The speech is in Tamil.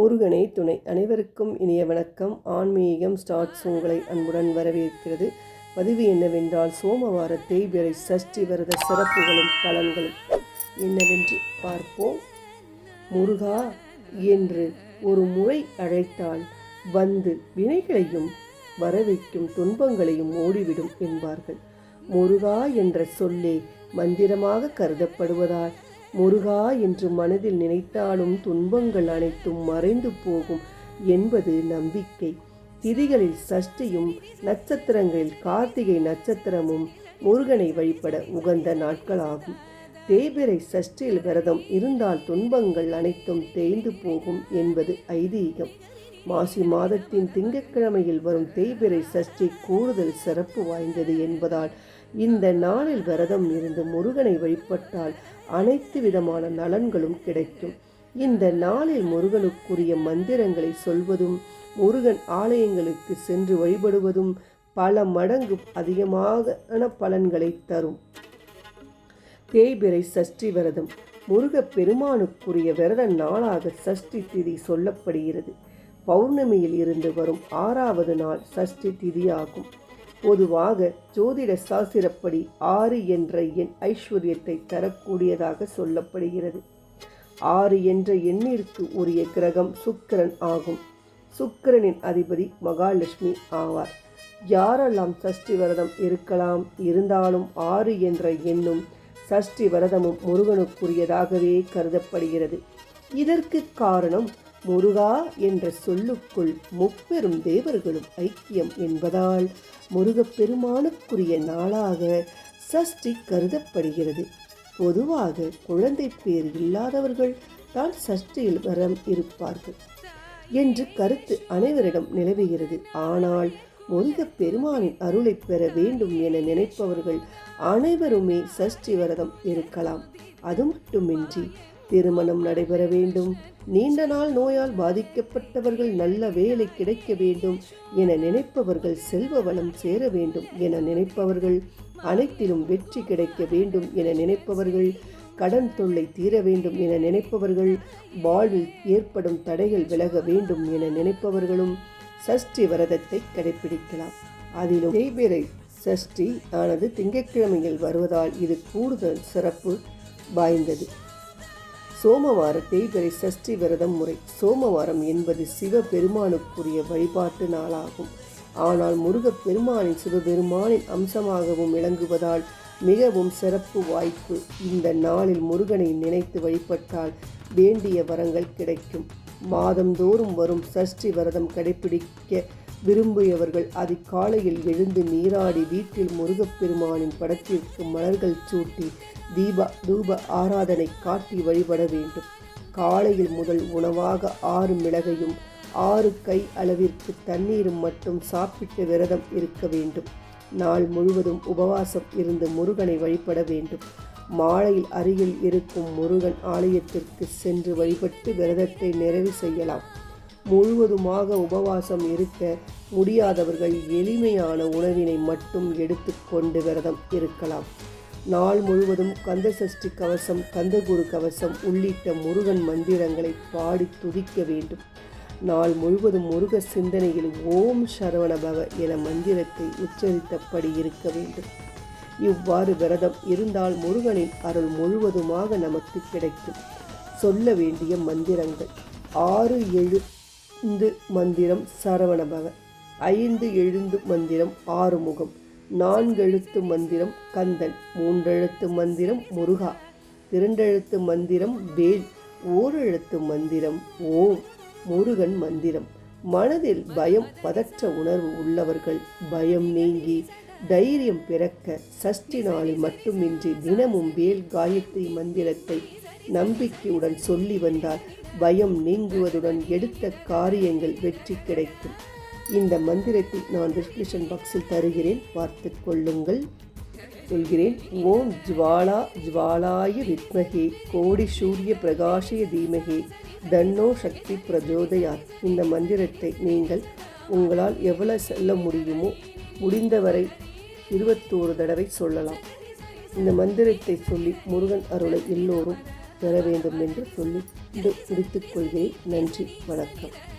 முருகனே துணை. அனைவருக்கும் இனிய வணக்கம். ஆன்மீகம் ஸ்டார்ட்ஸ் உங்களை அன்புடன் வரவேற்கிறது. பதிவு என்னவென்றால் சோமவார தேய்பிறை சஷ்டி விரத சிறப்புகளும் பலன்களும் என்னவென்று பார்ப்போம். முருகா என்று ஒரு முறை அழைத்தால் வந்து வினைகளையும் வரவைக்கும் துன்பங்களையும் ஓடிவிடும் என்பார்கள். முருகா என்ற சொல்லே மந்திரமாக கருதப்படுவதால் முருகா என்று மனதில் நினைத்தாலும் துன்பங்கள் அனைத்தும் மறைந்து போகும் என்பது நம்பிக்கை. திதிகளில் சஷ்டியும் நட்சத்திரங்களில் கார்த்திகை நட்சத்திரமும் முருகனை வழிபட உகந்த நாட்களாகும். தேபிரை சஷ்டியில் விரதம் இருந்தால் துன்பங்கள் அனைத்தும் தேய்ந்து போகும் என்பது ஐதீகம். மாசி மாதத்தின் திங்கட்கிழமையில் வரும் தேய்பிரை சஷ்டி கூடுதல் சிறப்பு வாய்ந்தது என்பதால் இந்த நாளில் விரதம் இருந்து முருகனை வழிபட்டால் அனைத்து விதமான நலன்களும் கிடைக்கும். இந்த நாளில் முருகனுக்குரிய மந்திரங்களை சொல்வதும் முருகன் ஆலயங்களுக்கு சென்று வழிபடுவதும் பல மடங்கு அதிகமான பலன்களை தரும். தேய்பிரை சஷ்டி விரதம். முருக பெருமானுக்குரிய விரத நாளாக சஷ்டி திதி சொல்லப்படுகிறது. பௌர்ணமியில் இருந்து வரும் ஆறாவது நாள் சஷ்டி திதியாகும். பொதுவாக ஜோதிட சாஸ்திரப்படி ஆறு என்ற எண் ஐஸ்வர்யத்தை தரக்கூடியதாக சொல்லப்படுகிறது. ஆறு என்ற எண்ணிற்கு உரிய கிரகம் சுக்கிரன் ஆகும். சுக்கிரனின் அதிபதி மகாலட்சுமி ஆவார். யாரெல்லாம் சஷ்டி விரதம் இருக்கலாம் இருந்தாலும் ஆறு என்ற எண்ணும் சஷ்டி விரதமும் முருகனுக்குரியதாகவே கருதப்படுகிறது. இதற்கு காரணம் முருகா என்ற சொல்லுக்குள் முப்பெரும் தேவர்களும் ஐக்கியம் என்பதால் முருகப்பெருமானுக்குரிய நாளாக சஷ்டி கருதப்படுகிறது. பொதுவாக குழந்தை பேர் இல்லாதவர்கள் தான் சஷ்டியில் வரம் இருப்பார்கள் என்று கருத்து அனைவரிடம் நிலவுகிறது. ஆனால் முருகப் பெருமானின் அருளை பெற வேண்டும் என நினைப்பவர்கள் அனைவருமே சஷ்டி விரதம் இருக்கலாம். அது மட்டுமின்றி திருமணம் நடைபெற வேண்டும். நீண்ட நாள் நோயால் பாதிக்கப்பட்டவர்கள் நல்ல வேலை கிடைக்க வேண்டும் என நினைப்பவர்கள் செல்வ வளம் சேர வேண்டும் என நினைப்பவர்கள் அனைத்திலும் வெற்றி கிடைக்க வேண்டும் என நினைப்பவர்கள் கடன் தொல்லை தீர வேண்டும் என நினைப்பவர்கள் வாழ்வில் ஏற்படும் தடைகள் விலக வேண்டும் என நினைப்பவர்களும் சஷ்டி விரதத்தை கடைபிடிக்கலாம் அதிலும் தேய்பிரை சஷ்டி ஆனது திங்கட்கிழமையில் வருவதால் இது கூடுதல் சிறப்பு வாய்ந்தது. சோமவார தேய்பிறை சஷ்டி விரதம் முறை. சோமவாரம் என்பது சிவபெருமானுக்குரிய வழிபாட்டு நாளாகும். ஆனால் முருகப் பெருமானின் சிவபெருமானின் அம்சமாகவும் விளங்குவதால் மிகவும் சிறப்பு வாய்ப்பு இந்த நாளில் முருகனை நினைத்து வழிபட்டால் வேண்டிய வரங்கள் கிடைக்கும். மாதந்தோறும் வரும் சஷ்டி விரதம் கடைபிடிக்க விரும்பியவர்கள் அதிகாலையில் எழுந்து நீராடி வீட்டில் முருகப்பெருமானின் படத்திற்கு மலர்கள் சூட்டி தீப தூப ஆராதனை காட்டி வழிபட வேண்டும். காலையில் முதல் உணவாக ஆறு மிளகையும் ஆறு கை அளவிற்கு தண்ணீரும் மட்டும் சாப்பிட்டு விரதம் இருக்க வேண்டும். நாள் முழுவதும் உபவாசம் இருந்து முருகனை வழிபட வேண்டும். மாலையில் அருகில் இருக்கும் முருகன் ஆலயத்திற்கு சென்று வழிபட்டு விரதத்தை நிறைவு செய்யலாம். முழுவதுமாக உபவாசம் இருக்க முடியாதவர்கள் எளிமையான உணவினை மட்டும் எடுத்துக்கொண்டு விரதம் இருக்கலாம். நாள் முழுவதும் கந்தசஷ்டி கவசம் கந்தகுரு கவசம் உள்ளிட்ட முருகன் மந்திரங்களை பாடி துதிக்க வேண்டும். நாள் முழுவதும் முருக சிந்தனையில் ஓம் சரவணபவ என மந்திரத்தை உச்சரித்தபடி இருக்க வேண்டும். இவ்வாறு விரதம் இருந்தால் முருகனின் அருள் முழுவதுமாக நமக்கு கிடைக்கும். சொல்ல வேண்டிய மந்திரங்கள். ஆறு ஐந்து மந்திரம் சரவணபவ. ஐந்து எழுந்து மந்திரம் ஆறுமுகம். நான்கெழுத்து மந்திரம் கந்தன். மூன்றெழுத்து மந்திரம் முருகா. இரண்டெழுத்து மந்திரம் வேல். ஓரெழுத்து மந்திரம் ஓம். முருகன் மந்திரம். மனதில் பயம் பதற்ற உணர்வு உள்ளவர்கள் பயம் நீங்கி தைரியம் பிறக்க சஷ்டி நாளில் மட்டுமின்றி தினமும் வேல் காயத்ரி மந்திரத்தை நம்பிக்கையுடன் சொல்லி வந்தால் பயம் நீங்குவதுடன் எடுத்த காரியங்கள் வெற்றி கிடைக்கும். இந்த மந்திரத்தை நான் டிஸ்கிரிப்ஷன் பாக்ஸில் தருகிறேன். பார்த்து கொள்ளுங்கள். சொல்கிறேன் ஓம் ஜுவாலா ஜுவாலாய வித்மகே கோடி சூரிய பிரகாஷய தீமகே தன்னோ சக்தி பிரஜோதயார் இந்த மந்திரத்தை நீங்கள் உங்களால் எவ்வளவு செல்ல முடியுமோ முடிந்தவரை இருபத்தோரு தடவை சொல்லலாம். இந்த மந்திரத்தை சொல்லி முருகன் அருளை எல்லோரும் பெற வேண்டும் என்று சொல்லி முடித்துக் கொள்கிறேன். நன்றி வணக்கம்.